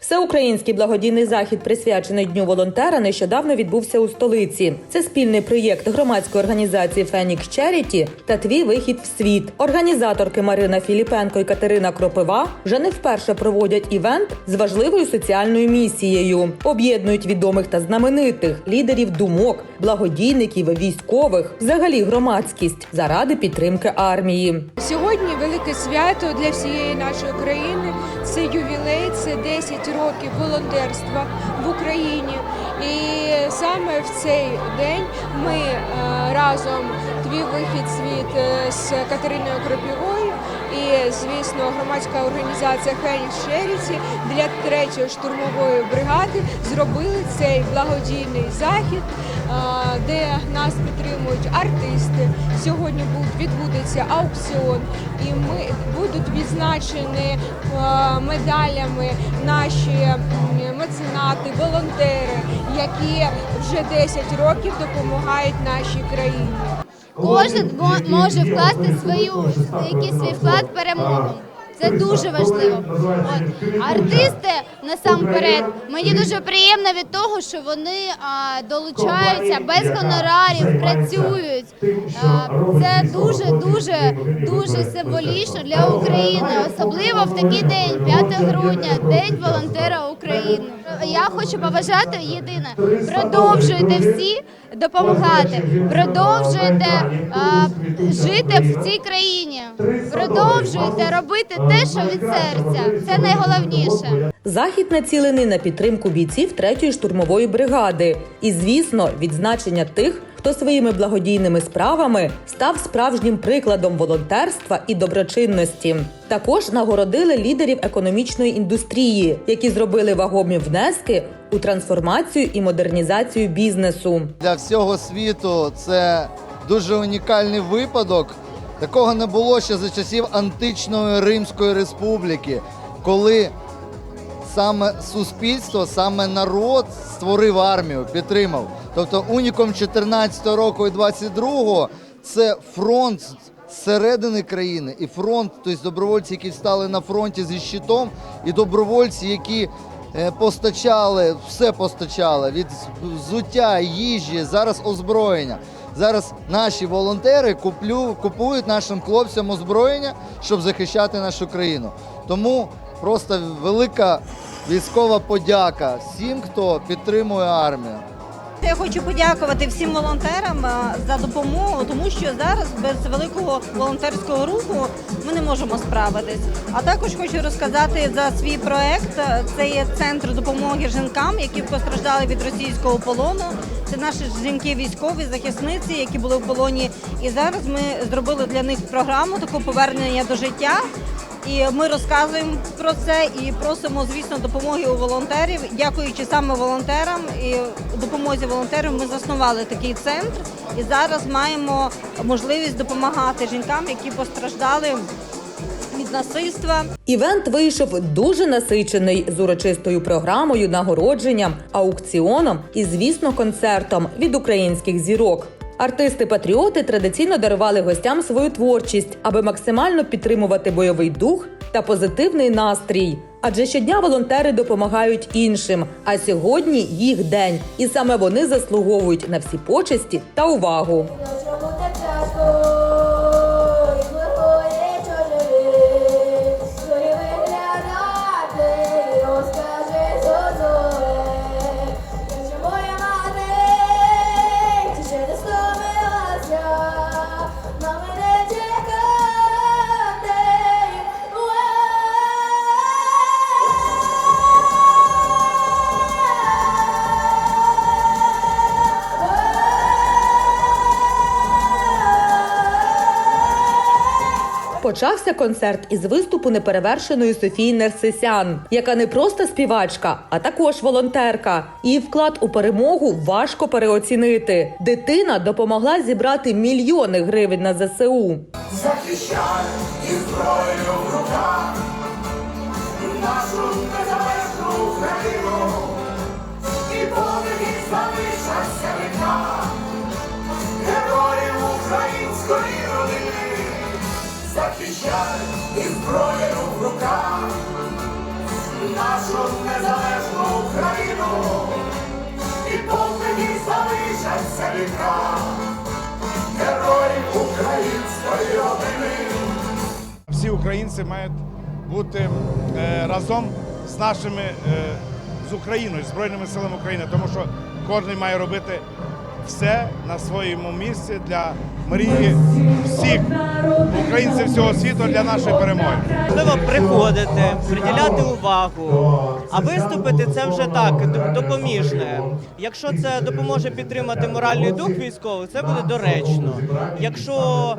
Всеукраїнський благодійний захід, присвячений Дню волонтера, нещодавно відбувся у столиці. Це спільний проєкт громадської організації Фенікс Черіті та твій вихід в світ. Організаторки Марина Філіпенко і Катерина Кропива вже не вперше проводять івент з важливою соціальною місією. Об'єднують відомих та знаменитих лідерів думок, благодійників, військових, взагалі громадськість заради підтримки армії. Сьогодні велике свято для всієї нашої країни. Це ювілей, це 10 років волонтерства в Україні. І саме в цей день ми е, разом твій вихід світ е, з Катериною Кропівою і, звісно, громадська організація Фенікс Черіті для третьої штурмової бригади зробили цей благодійний захід, де нас підтримують артисти. Сьогодні відбудеться аукціон, і ми будуть відзначені медалями наші меценати, волонтери, які вже 10 років допомагають нашій країні. Кожен може вкласти свою якийсь свій вклад перемогу. Це дуже важливо. От артисти насамперед мені дуже приємно від того, що вони а, долучаються без гонорарів, працюють. А, це дуже дуже дуже символічно для України, особливо в такий день, 5 грудня, День волонтера України. Я хочу побажати єдине: продовжуйте всі допомагати, продовжуйте а, жити в цій країні, продовжуйте робити те, що від серця. Це найголовніше. Захід націлений на підтримку бійців третьої штурмової бригади. І, звісно, відзначення тих, хто своїми благодійними справами став справжнім прикладом волонтерства і доброчинності. Також нагородили лідерів економічної індустрії, які зробили вагомі внески у трансформацію і модернізацію бізнесу. для всього світу це дуже унікальний випадок. Такого не було ще за часів античної Римської республіки, коли саме суспільство, саме народ створив армію, підтримав. Тобто уніком 14 року і 22-го це фронт зсередини країни і фронт, тобто добровольці, які встали на фронті зі щитом, і добровольці, які е, постачали, все постачали від взуття, їжі, зараз озброєння. Зараз наші волонтери куплю, купують нашим хлопцям озброєння, щоб захищати нашу країну. Тому просто велика військова подяка всім, хто підтримує армію. Я хочу подякувати всім волонтерам за допомогу, тому що зараз без великого волонтерського руху ми не можемо справитись. А також хочу розказати за свій проект. Це є центр допомоги жінкам, які постраждали від російського полону. Це наші жінки військові захисниці, які були в полоні. І зараз ми зробили для них програму таку повернення до життя. І ми розказуємо про це і просимо, звісно, допомоги у волонтерів. Дякуючи саме волонтерам і допомозі волонтерів, ми заснували такий центр і зараз маємо можливість допомагати жінкам, які постраждали від насильства. Івент вийшов дуже насичений з урочистою програмою, нагородженням, аукціоном і, звісно, концертом від українських зірок. Артисти-патріоти традиційно дарували гостям свою творчість, аби максимально підтримувати бойовий дух та позитивний настрій. Адже щодня волонтери допомагають іншим. А сьогодні їх день, і саме вони заслуговують на всі почесті та увагу. Почався концерт із виступу неперевершеної Софії Нерсисян, яка не просто співачка, а також волонтерка. Її вклад у перемогу важко переоцінити. Дитина допомогла зібрати мільйони гривень на ЗСУ. захищай і зброєю в руках нашу і зброєю в руках нашу незалежну Україну і повнені залишаться вітра герої української родини. Всі українці мають бути е, разом з нашими е, з Україною, Збройними силами України, тому що кожен має робити все на своєму місці для мрії всіх українців всього світу для нашої перемоги. Можливо, приходити, приділяти увагу, а виступити це вже так, допоміжне. Якщо це допоможе підтримати моральний дух військових, це буде доречно. Якщо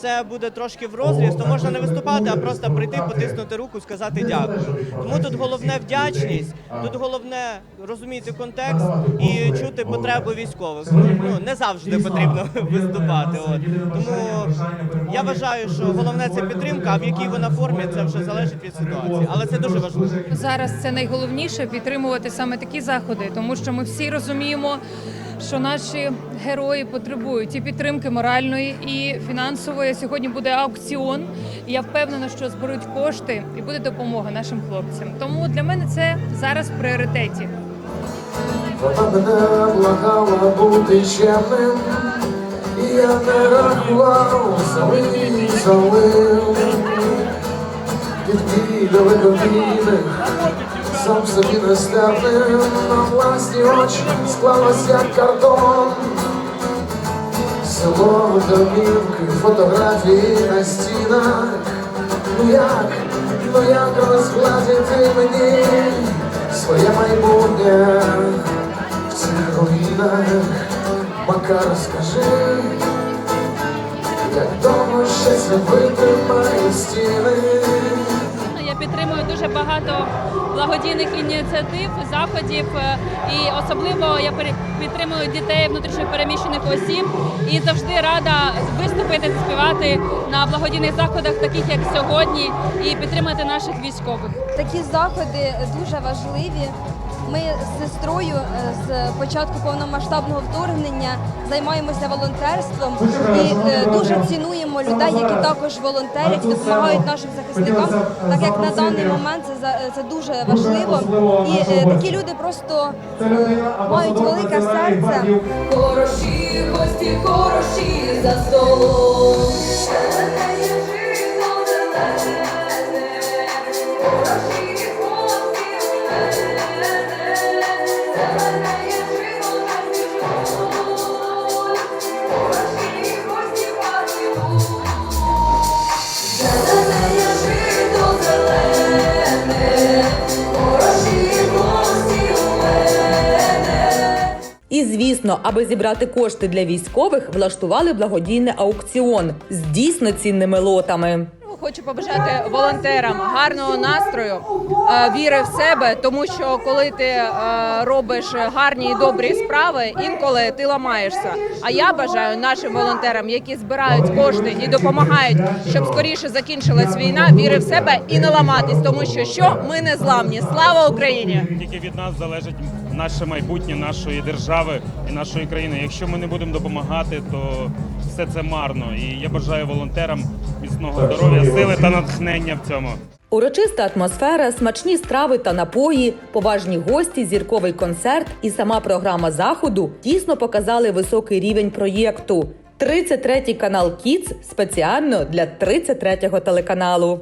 це буде трошки в розріз, то можна не виступати, а просто прийти, потиснути руку, сказати дякую. Тому тут головне вдячність, тут головне розуміти контекст і чути потреби військових. Ну не завжди потрібно виступати. От. Тому я вважаю, що головне це підтримка, а в якій вона формі це вже залежить від ситуації. Але це дуже важливо. Зараз це найголовніше підтримувати саме такі заходи, тому що ми всі розуміємо, що наші герої потребують і підтримки моральної і фінансової. Сьогодні буде аукціон. І я впевнена, що зберуть кошти і буде допомога нашим хлопцям. Тому для мене це зараз в пріоритеті. Вона мене благала бути чемним, і я не рахував залив, залив. Від біля великодійних, сам собі не степним, на власні очі склалось як картон. Село, домівки, фотографії на стінах. Ну як, ну як розгладити мені своє майбутнє цих руїнах? Макар, як довго це витримає стіни? Я підтримую дуже багато благодійних ініціатив, заходів, е, і особливо я пере- підтримую дітей внутрішньо переміщених осіб і завжди рада виступити, заспівати на благодійних заходах, таких як сьогодні, і підтримати наших військових. Такі заходи дуже важливі. Ми з сестрою е, з початку повномасштабного вторгнення займаємося волонтерством і е, дуже цінуємо людей, які також волонтерять, допомагають нашим захисникам, так як на даний момент це за- це дуже важливо. І е, такі люди просто е, мають велике серце. Хороші гості, хороші за столом. І звісно, аби зібрати кошти для військових, влаштували благодійний аукціон з дійсно цінними лотами. Хочу побажати волонтерам гарного настрою, е, віри в себе, тому що коли ти е, робиш гарні і добрі справи, інколи ти ламаєшся. А я бажаю нашим волонтерам, які збирають кошти і допомагають, щоб скоріше закінчилась війна, віри в себе і не ламатись, тому що що ми не зламні. Слава Україні! Тільки від нас залежить наше майбутнє нашої держави і нашої країни. Якщо ми не будемо допомагати, то все це марно. І я бажаю волонтерам міцного здоров'я, сили та натхнення в цьому. Урочиста атмосфера, смачні страви та напої, поважні гості, зірковий концерт і сама програма заходу дійсно показали високий рівень проєкту. 33-й канал Кіц спеціально для 33-го телеканалу.